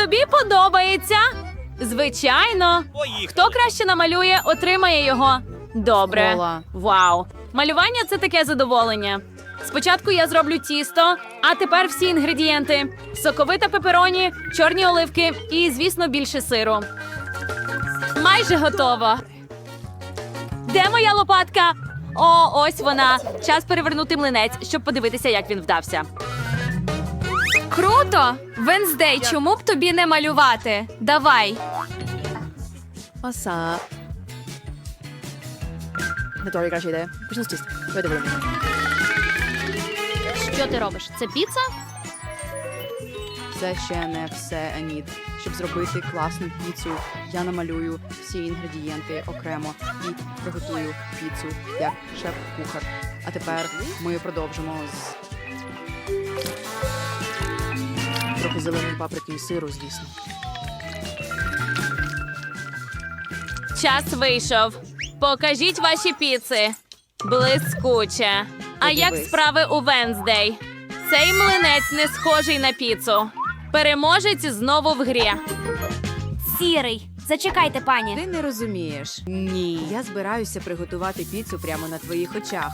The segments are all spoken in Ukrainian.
Тобі подобається? Звичайно. Хто краще намалює, отримає його. Добре. Вау. Малювання це таке задоволення. Спочатку я зроблю тісто, а тепер всі інгредієнти: соковита пепероні, чорні оливки і, звісно, більше сиру. Майже готово. Де моя лопатка? О, ось вона. Час перевернути млинець, щоб подивитися, як він вдався. Круто! Венздей, чому б тобі не малювати? Давай. Оса. Готові краще ідея. Почну з тіста. Ви. Що ти робиш? Це піца? Це ще не все, Енід. Щоб зробити класну піцу, я намалюю всі інгредієнти окремо і приготую піцу як шеф-кухар. А тепер ми продовжимо з трохи зеленої паприки і сиру, звісно. Час вийшов. Покажіть ваші піци. Блискуче. А як справи у Венздей? Цей млинець не схожий на піцу. Переможець знову в грі. Сірий. Зачекайте, пані. Ти не розумієш. Ні, я збираюся приготувати піцу прямо на твоїх очах.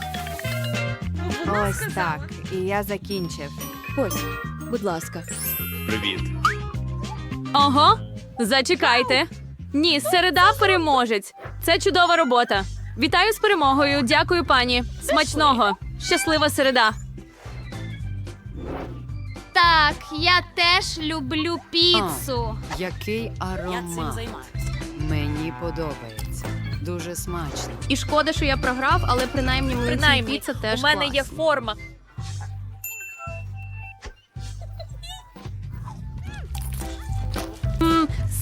Ось так. І я закінчив. Ось, будь ласка. Привіт. Ого, зачекайте. Ні, середа переможець. Це чудова робота. Вітаю з перемогою. Дякую, пані. Смачного. Щаслива середа. Так, я теж люблю піцу. Який аромат. Мені подобається. Дуже смачно. І шкода, що я програв, але принаймні млинці і піца теж у мене клас. є форма.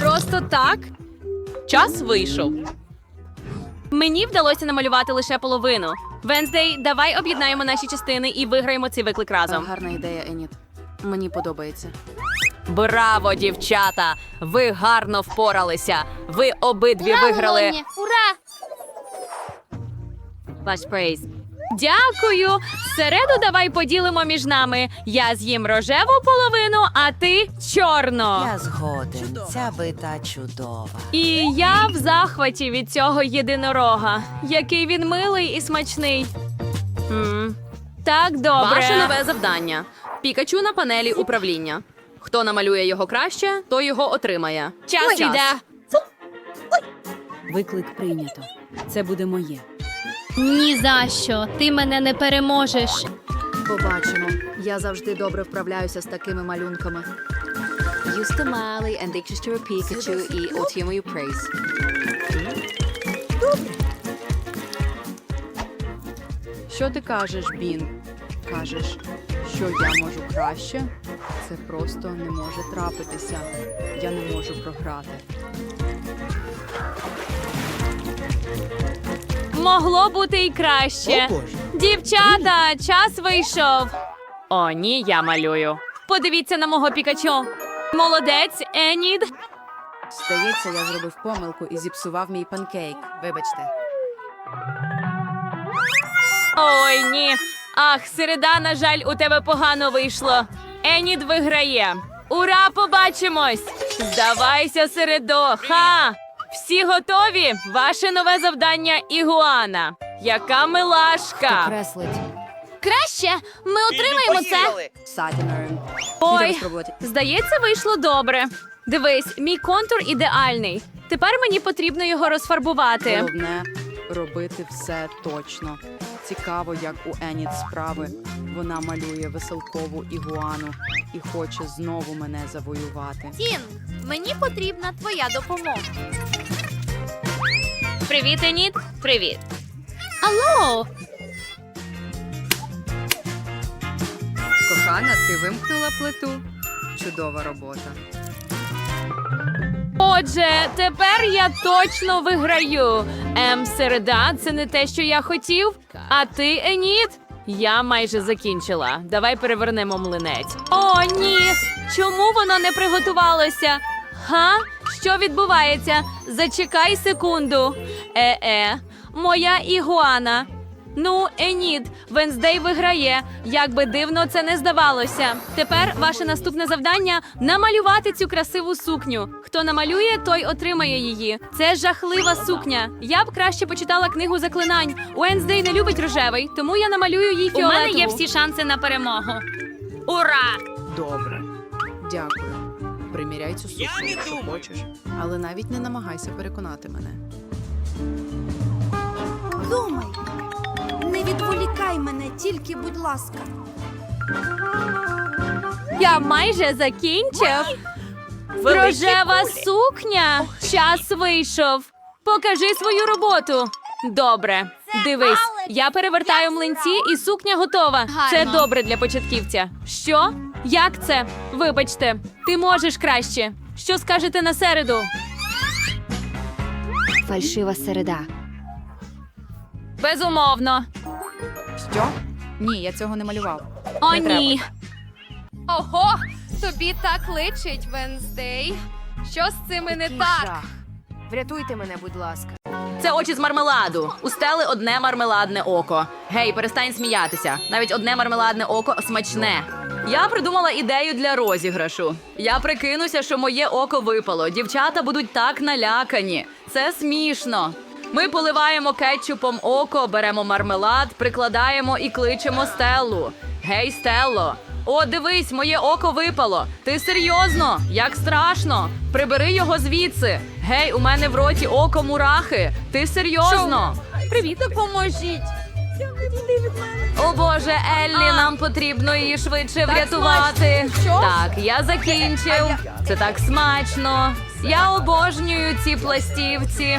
Просто так. Час вийшов. Мені вдалося намалювати лише половину. Венздей, давай об'єднаємо наші частини і виграємо цей виклик разом. Гарна ідея, Еніт. Мені подобається. Браво, дівчата! Ви гарно впоралися. Ви обидві виграли. Ура! Ваш прейз. Дякую. Середу давай поділимо між нами. Я з'їм рожеву половину, а ти чорно. Я згоден. Ця бита чудова. І я в захваті від цього єдинорога. Який він милий і смачний. м Так, добре. Ваше нове завдання. Пікачу на панелі управління. Хто намалює його краще, той його отримає. час іде. Виклик прийнято. Це буде моє. Ні за що. Ти мене не переможеш. Побачимо. Я завжди добре вправляюся з такими малюнками. Юста Малі, and Dictionary Pikachu і отримую прейз. Що ти кажеш, Бін? Кажеш, що я можу краще? Це просто не може трапитися. Я не можу програти. Могло бути і краще. Дівчата, час вийшов. О, ні, я малюю. Подивіться на мого пікачу. Молодець, Енід. Здається, я зробив помилку і зіпсував мій панкейк. Вибачте. Ой, ні. Ах, середа, на жаль, у тебе погано вийшло. Енід виграє. Ура, побачимось! Здавайся, середо. Ха! Всі готові? Ваше нове завдання Ігуана. Яка милашка! Креслить. Краще ми отримаємо це. Сатінерн. Ой, здається, вийшло добре. Дивись, мій контур ідеальний. Тепер мені потрібно його розфарбувати. Головне робити все точно. Цікаво, як у Еніт справи. Вона малює веселкову ігуану і хоче знову мене завоювати. Тін, мені потрібна твоя допомога. Привіт, Енід. Привіт. Алло, Кохана, ти вимкнула плиту. Чудова робота. Отже, тепер я точно виграю. Ем, середа, це не те, що я хотів. А ти, Еніт? Я майже закінчила. Давай перевернемо млинець. О, ні! Чому воно не приготувалося? Га? Що відбувається? Зачекай секунду. Е-е, моя ігуана. Ну, Еніт, Венздей виграє. Як би дивно це не здавалося. Тепер ваше наступне завдання намалювати цю красиву сукню. Хто намалює, той отримає її. Це жахлива сукня. Я б краще почитала книгу заклинань. Уенздей не любить рожевий, тому я намалюю їй У фіолетову. мене є всі шанси на перемогу. Ура! Добре. Дякую. Приміряй цю сукню, якщо хочеш. Але навіть не намагайся переконати мене. Думай. Не відволікай мене, тільки, будь ласка. Я майже закінчив. Рожева сукня. Час вийшов. Покажи свою роботу. Добре, дивись, я перевертаю млинці, і сукня готова. Це добре для початківця. Що? Як це? Вибачте, ти можеш краще. Що скажете на середу? Фальшива середа. Безумовно. Що? Ні, я цього не малював. О, Не треба. ні. Ого, тобі так личить, Венздей. Що з цими не так? Врятуйте мене, будь ласка. Це очі з мармеладу. У стели одне мармеладне око. Гей, перестань сміятися. Навіть одне мармеладне око смачне. Я придумала ідею для розіграшу. Я прикинуся, що моє око випало. Дівчата будуть так налякані. Це смішно. Ми поливаємо кетчупом око, беремо мармелад, прикладаємо і кличемо Стеллу. Гей, Стелло! О, дивись, моє око випало. Ти серйозно? Як страшно? Прибери його звідси. Гей, у мене в роті око мурахи. Ти серйозно? Привіт, допоможіть. О Боже, Еллі, нам потрібно її швидше врятувати. Так, я закінчив. Це так смачно. Я обожнюю ці пластівці.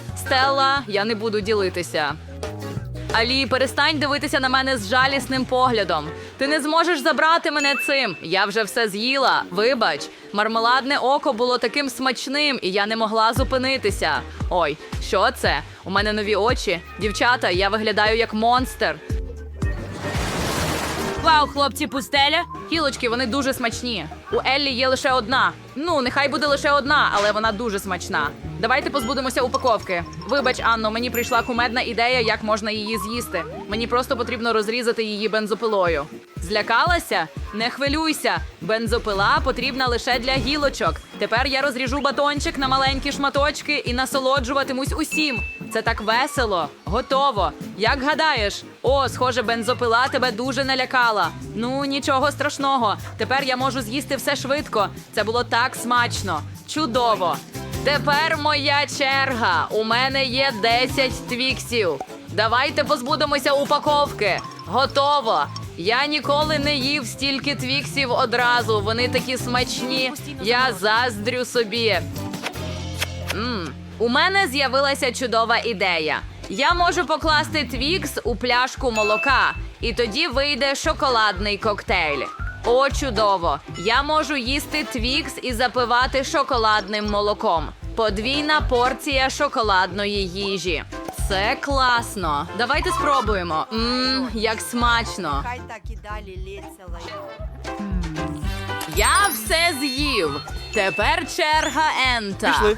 Стелла, я не буду ділитися. Алі, перестань дивитися на мене з жалісним поглядом. Ти не зможеш забрати мене цим. Я вже все з'їла. Вибач, мармеладне око було таким смачним, і я не могла зупинитися. Ой, що це? У мене нові очі. Дівчата, я виглядаю як монстр. Вау, хлопці, пустеля. Гілочки, вони дуже смачні. У Еллі є лише одна. Ну, нехай буде лише одна, але вона дуже смачна. Давайте позбудемося упаковки. Вибач, Анно, мені прийшла кумедна ідея, як можна її з'їсти. Мені просто потрібно розрізати її бензопилою. Злякалася? Не хвилюйся. Бензопила потрібна лише для гілочок. Тепер я розріжу батончик на маленькі шматочки і насолоджуватимусь усім. Це так весело. Готово. Як гадаєш? О, схоже, бензопила тебе дуже налякала. Ну, нічого страшного. Тепер я можу з'їсти все швидко. Це було так смачно. Чудово. Тепер моя черга. У мене є 10 твіксів. Давайте позбудемося упаковки. Готово. Я ніколи не їв стільки твіксів одразу. Вони такі смачні. Я заздрю собі. Мм, у мене з'явилася чудова ідея. Я можу покласти твікс у пляшку молока, і тоді вийде шоколадний коктейль. О, чудово! Я можу їсти твікс і запивати шоколадним молоком. Подвійна порція шоколадної їжі. Це класно. Давайте спробуємо. Мм, як смачно. Хай так і далі лється. Я все з'їв. Тепер черга Ента. Пішли.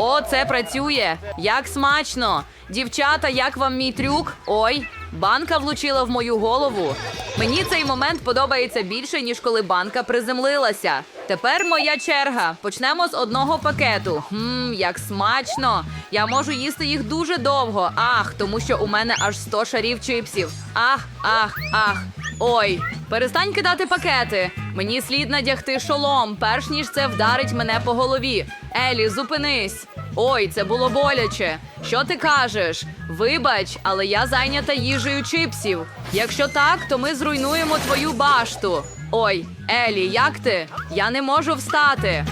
О, це працює. Як смачно. Дівчата, як вам мій трюк? Ой, банка влучила в мою голову. Мені цей момент подобається більше, ніж коли банка приземлилася. Тепер моя черга. Почнемо з одного пакету. Хм, як смачно. Я можу їсти їх дуже довго. Ах, тому що у мене аж 100 шарів чипсів. Ах, ах, ах. Ой, перестань кидати пакети. Мені слід надягти шолом, перш ніж це вдарить мене по голові. Елі, зупинись. Ой, це було боляче. Що ти кажеш? Вибач, але я зайнята їжею чипсів. Якщо так, то ми зруйнуємо твою башту. Ой, Елі, як ти? Я не можу встати.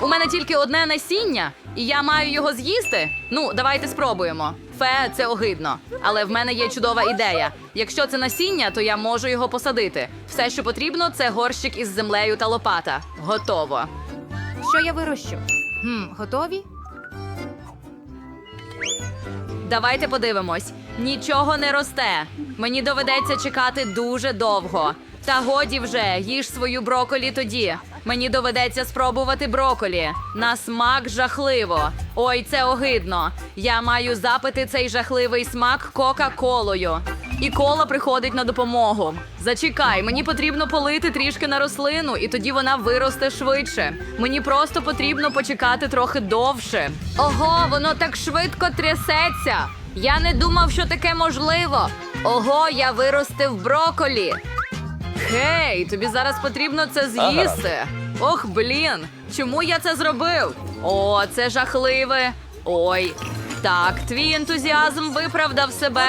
У мене тільки одне насіння, і я маю його з'їсти. Ну, давайте спробуємо. Фе, це огидно. Але в мене є чудова ідея. Якщо це насіння, то я можу його посадити. Все, що потрібно, це горщик із землею та лопата. Готово. Що я вирощу? Хм, готові? Давайте подивимось. Нічого не росте. Мені доведеться чекати дуже довго. Та годі вже, їж свою броколі тоді. Мені доведеться спробувати броколі. На смак жахливо. Ой, це огидно. Я маю запити цей жахливий смак Кока-Колою. І кола приходить на допомогу. Зачекай, мені потрібно полити трішки на рослину, і тоді вона виросте швидше. Мені просто потрібно почекати трохи довше. Ого, воно так швидко трясеться. Я не думав, що таке можливо. Ого, я виростив броколі. Гей, тобі зараз потрібно це з'їсти. Ох, блін, чому я це зробив? О, це жахливе. Ой, так, твій ентузіазм виправдав себе.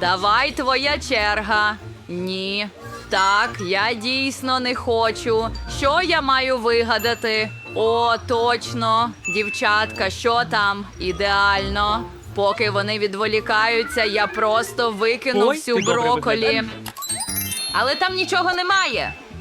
Давай твоя черга. Ні. Так, я дійсно не хочу. Що я маю вигадати? О, точно. Дівчатка, що там? Ідеально. Поки вони відволікаються, я просто викину всю броколі. Але там нічого немає.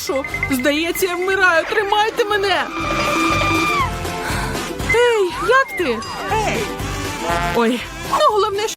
Йди. Здається, я вмираю. Тримайте мене. Ей, як ти? Ой, ну головне,